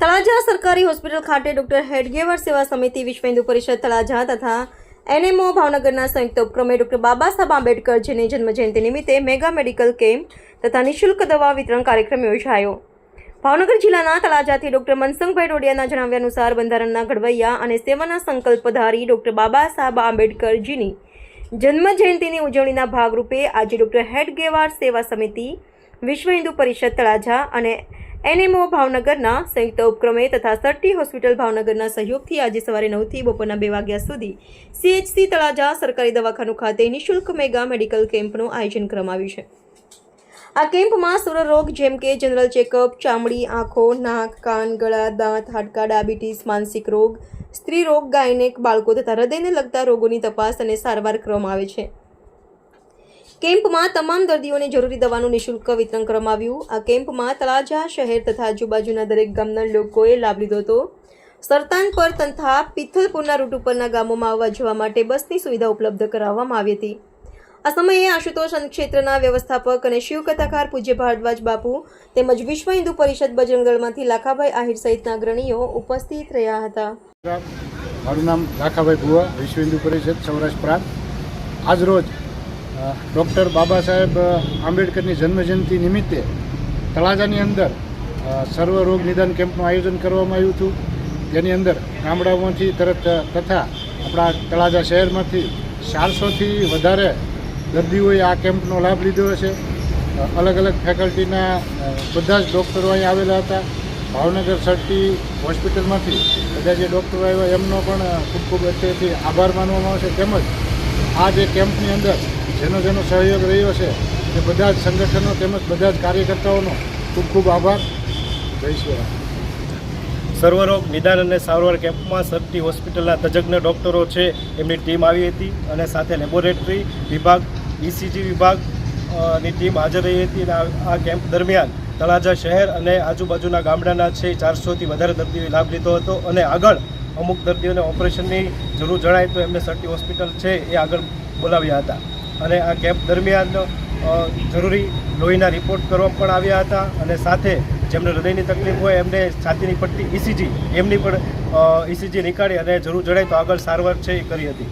તળાજા સરકારી હોસ્પિટલ ખાતે ડોક્ટર હેડગેવર સેવા સમિતિ વિશ્વ હિન્દુ પરિષદ તળાજા તથા એનએમઓ ભાવનગરના સંયુક્ત ઉપક્રમે ડોક્ટર બાબા સાહેબ આંબેડકરજીની જન્મજયંતિ નિમિત્તે મેગા મેડિકલ કેમ્પ તથા નિઃશુલ્ક દવા વિતરણ કાર્યક્રમ યોજાયો. ભાવનગર જિલ્લાના તળાજાથી ડોક્ટર મનસંગભાઈ ડોડિયાના જણાવ્યા અનુસાર બંધારણના ઘડવૈયા અને સેવાના સંકલ્પધારી ડોક્ટર બાબા સાહેબ આંબેડકરજીની જન્મજયંતિની ઉજવણીના ભાગરૂપે આજે ડોક્ટર હેડગેવાર સેવા સમિતિ વિશ્વ હિન્દુ પરિષદ તળાજા અને એનએમઓ ભાવનગરના સંયુક્ત ઉપક્રમે તથા સરટી હોસ્પિટલ ભાવનગરના સહયોગથી આજે સવારે નવથી બપોરના બે વાગ્યા સુધી સીએચસી તળાજા સરકારી દવાખાનું ખાતે નિઃશુલ્ક મેગા મેડિકલ કેમ્પનું આયોજન કરવામાં આવ્યું છે. આ કેમ્પમાં સૂર્ય જેમ કે જનરલ ચેકઅપ, ચામડી, આંખો, નાક, કાન, ગળા, દાંત, હાડકા, ડાયાબિટીસ, માનસિક રોગ, સ્ત્રી રોગ, ગાયનેક બાળકો તથા હૃદયને લગતા રોગોની તપાસ અને સારવાર કરવામાં આવે છે. કેમ્પમાં તમામ દર્દીઓને જરૂરી દવાનું નિઃશુલ્ક વિતરણ કરવામાં આવ્યું. આ કેમ્પમાં તળાજા શહેર તથા આજુબાજુના દરેક ગામના લોકોએ લાભ લીધો હતો. સરતાન પર તથા પિથલપુરના રૂટ ઉપરના ગામોમાં આવવા જવા માટે બસની સુવિધા ઉપલબ્ધ કરાવવામાં આવી હતી. આ સમયે આશુતોષ ક્ષેત્રના વ્યવસ્થાપક અને શિવ કથાકાર પૂજ્ય ભારદ્વાજ બાપુ તેમજ વિશ્વ હિન્દુ પરિષદ બજરંગદળમાંથી લાખાભાઈ આહિર સહિતના અગ્રણીઓ ઉપસ્થિત રહ્યા હતા. મારું નામ લાખાભાઈ ભુવા, વિશ્વ હિન્દુ પરિષદ સૌરાષ્ટ્ર પ્રાંત. આજ રોજ ડૉક્ટર બાબા સાહેબ આંબેડકરની જન્મજયંતિ નિમિત્તે તળાજાની અંદર સર્વ રોગ નિદાન કેમ્પનું આયોજન કરવામાં આવ્યું હતું. જેની અંદર ગામડાઓમાંથી તરત, તથા આપણા તળાજા શહેરમાંથી ચારસોથી વધારે દર્દીઓએ આ કેમ્પનો લાભ લીધો હશે. અલગ અલગ ફેકલ્ટીના બધા જ ડૉક્ટરો અહીં આવેલા હતા. ભાવનગર સરટી હોસ્પિટલમાંથી બધા જે ડૉક્ટરો આવ્યા, એમનો પણ ખૂબ ખૂબ અત્યારથી આભાર માનવામાં આવશે. તેમજ આ જે કેમ્પની અંદર જેનો જેનો સહયોગ રહ્યો છે તે બધા જ સંગઠનો તેમજ બધા જ કાર્યકર્તાઓનો ખૂબ ખૂબ આભાર. જય શ્રી સર્વરોગ નિદાન અને સારવાર કેમ્પમાં સરટી હોસ્પિટલના તજજ્ઞ ડૉક્ટરો છે, એમની ટીમ આવી હતી અને સાથે લેબોરેટરી વિભાગ ઇસીજી વિભાગની ટીમ હાજર રહી હતી અને આ- આ કેમ્પ દરમિયાન તળાજા શહેર અને આજુબાજુના ગામડાના છે ચારસોથી વધારે દર્દીઓએ લાભ લીધો હતો અને આગળ અમુક દર્દીઓને ઓપરેશનની જરૂર જણાય તો એમને સરટી હોસ્પિટલ છે એ આગળ બોલાવ્યા હતા. અને આ કેમ્પ દરમિયાન જરૂરી લોહીના રિપોર્ટ કરવા પણ આવ્યા હતા અને સાથે જેમને હૃદયની તકલીફ હોય એમને છાતીની પટ્ટી ઇસીજી એમની પણ ઇસીજી નીકાળી અને જરૂર જણાય તો આગળ સારવાર છે એ કરી હતી.